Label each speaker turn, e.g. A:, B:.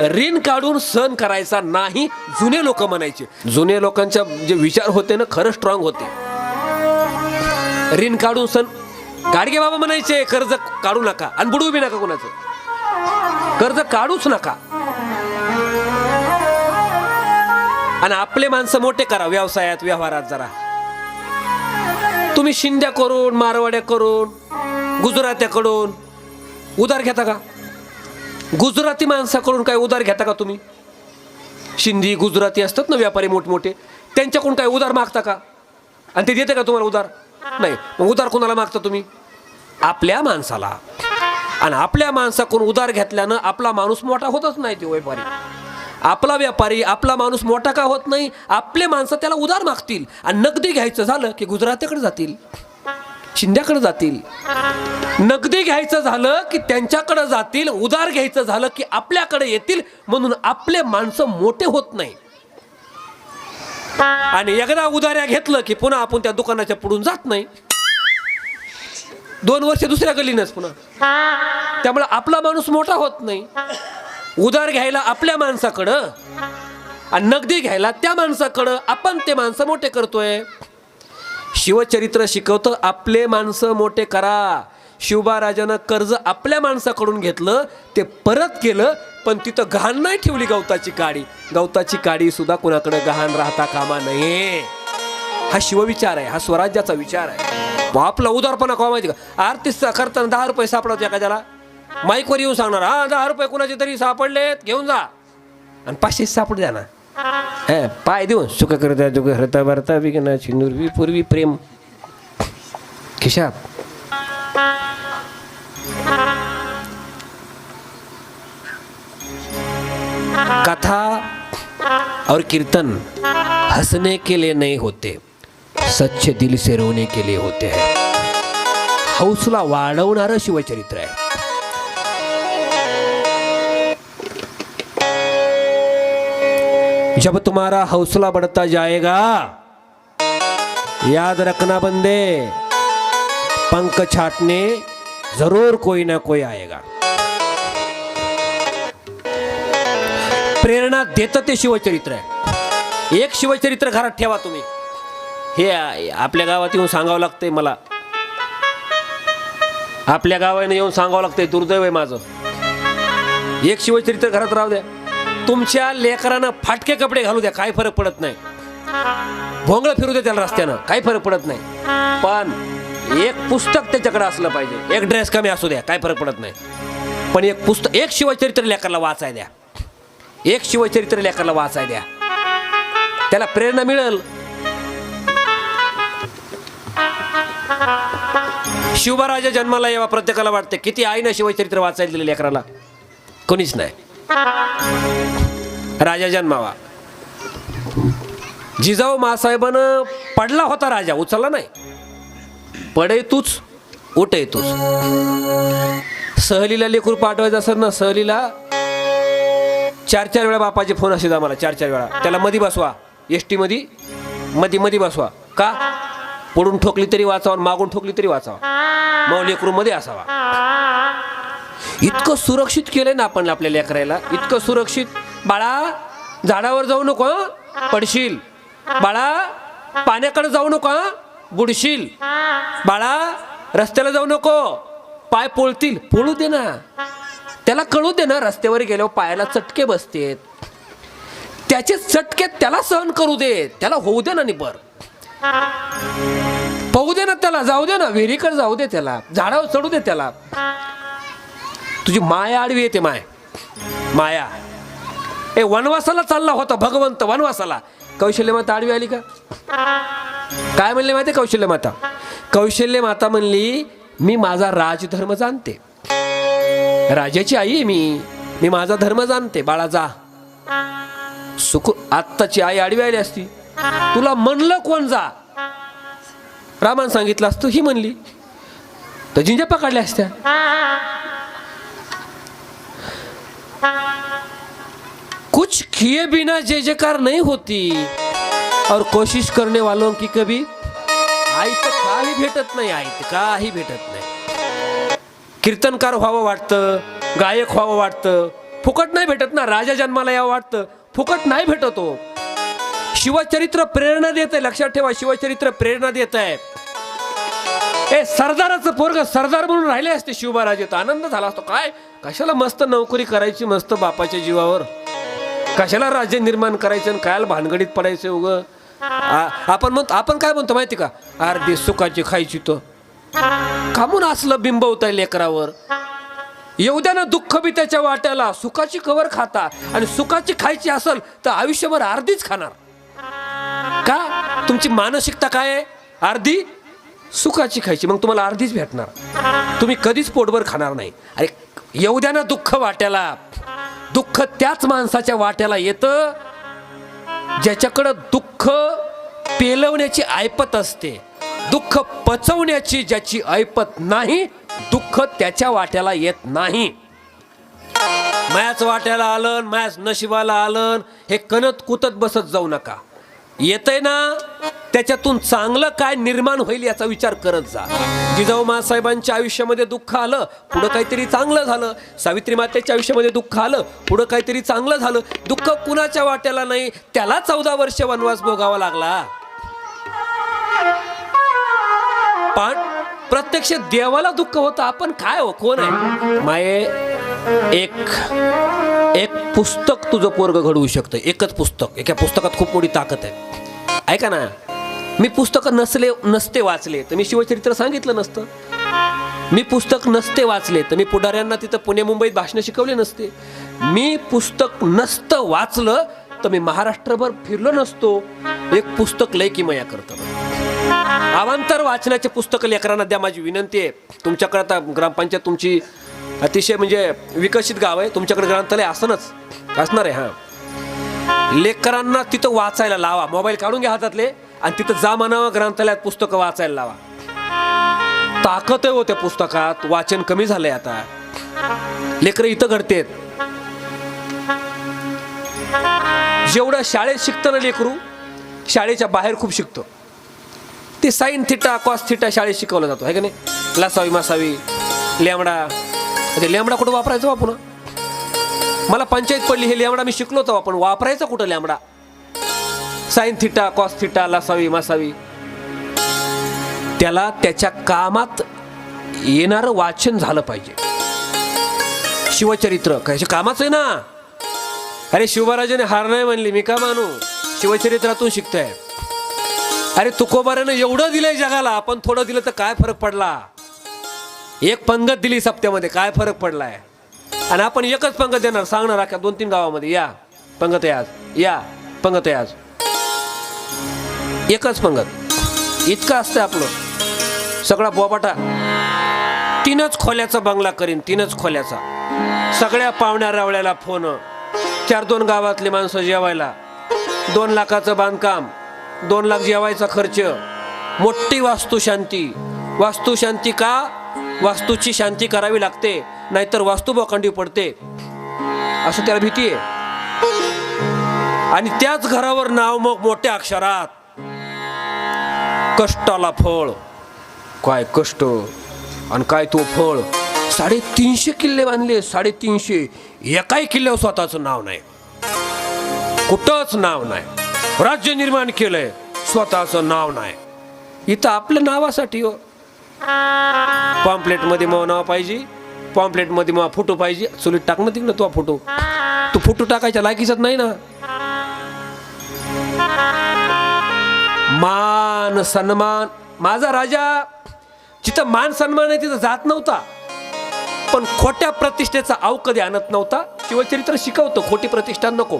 A: ऋण काढून सण करायचा नाही जुने लोक म्हणायचे. जुने लोकांच्या जे विचार होते ना खरं स्ट्रॉंग होते. ऋण काढून सण गाडगे बाबा म्हणायचे कर्ज काढू नका. आणि बुडवू बी नका कोणाचं. कर्ज काढूच नका. आणि आपले माणसं मोठे करा व्यवसायात व्यवहारात जरा. तुम्ही शिंद्या करून मारवाड्या करून गुजरात्याकडून उधार घेता का? गुजराती माणसाकडून काय उधार घेता का तुम्ही? शिंदी गुजराती असतात ना व्यापारी मोठमोठे. त्यांच्याकडून काय उधार मागता का? आणि ते देते का तुम्हाला उधार? नाही. मग उधार कोणाला मागता तुम्ही? आपल्या माणसाला. आणि आपल्या माणसाकडून उधार घेतल्यानं आपला माणूस मोठा होतच नाही तो व्यापारी. आपला व्यापारी आपला माणूस मोठा का होत नाही? आपले माणसं त्याला उधार मागतील. आणि नगदी घ्यायचं झालं की गुजरातीकडे जातील. शिंद्याकडे जातील. नगदी घ्यायचं झालं की त्यांच्याकडे जातील उधार घ्यायचं झालं की आपल्याकडे येतील म्हणून आपले माणसं मोठे होत नाही. आणि एकदा उदाऱ्या घेतलं की पुन्हा आपण त्या दुकानाच्या पुढून जात नाही. दोन वर्ष दुसऱ्या गलीनच पुन्हा. त्यामुळे आपला माणूस मोठा होत नाही. उधार घ्यायला आपल्या माणसाकडं आणि नगदी घ्यायला त्या माणसाकडं आपण ते माणसं मोठे करतोय. शिवचरित्र शिकवतं आपले माणसं मोठे करा. शिवबाराजानं कर्ज आपल्या माणसाकडून घेतलं ते परत केलं पण तिथं गहाण नाही ठेवली गवताची काडी. गवताची काडी सुद्धा कुणाकडे गहाण राहता कामा नये. हा शिवविचार आहे हा स्वराज्याचा विचार आहे. मग आपला उदारपणा कोणा माहिती का? आर्थिक करताना दहा रुपये सापडत एखाद्याला. माईकवर येऊन सांगणार हा दहा रुपये कुणाचे तरी सापडलेत घेऊन जा. आणि पाचशे सापडू द्या ना. हे पाय देऊन सुख करता दुःख हरता भरता विघ्न सिंदूरवी पूर्वी प्रेम खिशात कथा और कीर्तन हंसने के लिए नहीं होते सच्चे दिल से रोने के लिए होते हैं हौसला वाढवणारं शिवचरित्र आहे जब तुम्हारा हौसला बढ़ता जाएगा याद रखना बंदे पंख छाटने जरूर कोई ना कोई आएगा। प्रेरणा देतं ते शिवचरित्र आहे एक शिवचरित्र घरात ठेवा तुम्ही। हे आपल्या गावात येऊन सांगावं लागतंय मला। आपल्या गावाने येऊन सांगावं लागतंय दुर्दैव आहे माझं। एक शिवचरित्र घरात राहू द्या। तुमच्या लेकरांना फाटके कपडे घालू द्या काय फरक पडत नाही. भोंगळ फिरू द्या त्याला रस्त्यानं काही फरक पडत नाही. पण एक पुस्तक त्याच्याकडे असलं पाहिजे एक ड्रेस कमी असू द्या काय फरक पडत नाही. पण एक पुस्तक एक शिवचरित्र लेकराला वाचाय द्या. एक शिवचरित्र लेकराला वाचाय द्या. त्याला प्रेरणा मिळेल. शिवराजा जन्माला यावा प्रत्येकाला वाटते किती आईनं शिवचरित्र वाचायला दिले लेकराला. कोणीच नाही. राजा जन्मावा. जिजाऊ मासाहेबानं पडला होता राजा उचलला नाही. पडे तूच उठे तूच. सहलीला लेकरू पाठवायचं असेल ना सहलीला चार चार वेळा बापाचे फोन असे आम्हाला चार चार वेळा. त्याला मधी बसवा एस टी मध्ये मधी मधी बसवा. का? पुढून ठोकली तरी वाचावा मागून ठोकली तरी वाचावा. मग लेकरू मध्ये असावा. इतकं सुरक्षित केलंय ना आपण आपल्या लेकरायला. इतकं सुरक्षित. बाळा झाडावर जाऊ नको हं? पडशील. बाळा पाण्याकडे जाऊ नको हं? बुडशील. बाळा रस्त्याला जाऊ नको. पाय पोळतील. पोळू दे ना. त्याला कळू दे ना रस्त्यावर गेल्यावर पायाला चटके बसतेत. त्याचे चटके त्याला सहन करू दे. त्याला होऊ दे ना निबर. पाहू दे ना त्याला जाऊ दे ना. विहिरीकडे जाऊ दे त्याला. झाडावर चढू दे त्याला. तुझी माया आडवी येते माय. माया. ए वनवासाला चालला होता भगवंत वनवासाला. कौशल्य माता आडवी आली का? काय म्हणले माहिती कौशल्य माता? कौशल्य माता म्हणली मी माझा राजधर्म जाणते. राजाची आई मी. मी माझा धर्म जाणते बाळा जा. सुख आत्ताची आई आडवी आली असती. तुला म्हणलं कोण जा? रामान सांगितलं असतं ही म्हणली. तर जिंजा पकडल्या असत्या. कुछ किए बिना जय जयकार नहीं होती। और कोशिश करने वालों की कभी आई तर काही भेटत नाही आई तर काही भेटत नाही। कीर्तनकार व्हावं वाटतं गायक व्हावं वाटतं फुकट नाही भेटत ना राजा जन्माला यावं वाटतं फुकट नाही भेटत शिवचरित्र प्रेरणा देत आहे लक्षात ठेवा शिवचरित्र प्रेरणा देत आहे ए सरदाराचं पोरग सरदार म्हणून राहिले असते शिवबाराजे. तर आनंद झाला असतो. काय? कशाला मस्त नोकरी करायची मस्त बापाच्या जीवावर? कशाला राज्य निर्माण करायचं आणि कायला भानगडीत पडायचं उग? आपण म्हणतो आपण काय म्हणतो माहिती का? अर्धी सुखाची खायची तो. कामून असलं बिंबवताय लेकरावर. येऊ द्या ना दुःख बी त्याच्या वाट्याला. सुखाची कवर खाता. आणि सुखाची खायची असेल तर आयुष्यभर अर्धीच खाणार. का? तुमची मानसिकता काय आहे? अर्धी? सुखाची खायची. मग तुम्हाला अर्धीच भेटणार. तुम्ही कधीच पोटभर खाणार नाही. अरे येऊ द्या ना दुःख वाट्याला. दुःख त्याच माणसाच्या वाट्याला येतं ज्याच्याकडं दुःख पेलवण्याची ऐपत असते. दुःख पचवण्याची ज्याची ऐपत नाही दुःख त्याच्या वाट्याला येत नाही. मायाच वाट्याला आलं मायाच नशिबाला आलं हे कणत कुतत बसत जाऊ नका. येतंय ना? त्याच्यातून चांगलं काय निर्माण होईल याचा विचार करत जा. जिजाऊ मासाहेबांच्या आयुष्यामध्ये दुःख आलं पुढं काहीतरी चांगलं झालं. सावित्री मातेच्या आयुष्यामध्ये दुःख आलं पुढं काहीतरी चांगलं झालं. दुःख कुणाच्या वाट्याला नाही त्याला चौदा वर्ष वनवास भोगावा लागला. पण प्रत्यक्ष देवाला दुःख होतं आपण काय हो कोण आहे? माये एक एक पुस्तक तुझं पोरग घडवू शकतं. एकच पुस्तक. एका पुस्तकात खूप मोठी ताकद आहे. ऐका ना. मी पुस्तकं नसले नसते वाचले तर मी शिवचरित्र सांगितलं नसतं. मी पुस्तक नसते वाचले तर मी पुढाऱ्यांना तिथं पुणे मुंबईत भाषणं शिकवले नसते. मी पुस्तक नसतं वाचलं तर मी महाराष्ट्रभर फिरलो नसतो. एक पुस्तक लय किमया करतं अवांतर वाचनाचे पुस्तक लेकरांना द्या. माझी विनंती आहे. तुमच्याकडे आता ग्रामपंचायत तुमची अतिशय म्हणजे विकसित गाव आहे. तुमच्याकडे ग्रंथालय असणच असणार आहे हां. लेकरांना तिथं वाचायला लावा. मोबाईल काढून घ्या हातातले आणि तिथं जा म्हणावं ग्रंथालयात पुस्तकं वाचायला लावा. ताकद आहे हो त्या पुस्तकात. वाचन कमी झालंय आता. लेकरं इथं घडतेत. जेवढं शाळेत शिकतं ना लेकरू शाळेच्या बाहेर खूप शिकतो. ते साईन थिटा कॉस थिटा शाळेत शिकवलं जातो. आहे का नाही? लासावी मासावी लेमडा ते लेमडा कुठं वापरायचं आपण? मला पंचायत पडली हे लेमडा मी शिकलो होतो आपण. वापरायचं कुठं lambda sine theta cos theta लासावी मासावी. त्याला त्याच्या कामात येणारं वाचन झालं पाहिजे. शिवचरित्र काय कामाचं आहे ना? अरे शिवराजाने हार नाही म्हणली मी का मानू? शिवचरित्रातून शिकतोय. अरे तुकोबारानं एवढं दिलंय जगाला आपण थोडं दिलं तर काय फरक पडला? एक पंगत दिली सप्त्यामध्ये. काय फरक पडलाय? आणि आपण एकच पंगत देणार. सांगणार अख्या दोन तीन गावामध्ये. या. पंगत आहे आज. या. पंगत आहे आज. एकच पंगत. इतकं असतं आपलं. सगळा बोबाटा. तीनच खोल्याचा बंगला करीन तीनच खोल्याचा. सगळ्या पाहुण्या रावळ्याला फोन चार दोन गावातली माणसं जेवायला. दोन लाखाचं बांधकाम. दोन लाख जेवायचा खर्च. मोठी वास्तुशांती. वास्तुशांती का? वास्तूची शांती करावी लागते नाहीतर वास्तू बोकांडी पडते. असं त्याला भीती आहे. आणि त्याच घरावर नाव मग मोठ्या अक्षरात कष्टाला फळ. काय कष्ट आणि काय तो फळ. साडेतीनशे किल्ले बांधले साडेतीनशे. एकाही किल्ल्यावर स्वतःचं नाव नाही. कुठंच नाव नाही. राज्य निर्माण केलंय स्वतःचं नाव नाही. इथं आपल्या नावासाठी हो. पॉम्पलेटमध्ये मग नाव पाहिजे पॉम्पलेटमध्ये मग फोटो पाहिजे चुलीत टाक ना तिकडं तो फोटो. तू फोटो टाकायच्या लायकीचाच नाही ना? मान सन्मान. माझा राजा जिथं मान सन्मान आहे तिथं जात नव्हता. पण खोट्या प्रतिष्ठेचा अव कधी आणत नव्हता. किंवा चरित्र शिकवतो खोटी प्रतिष्ठा नको.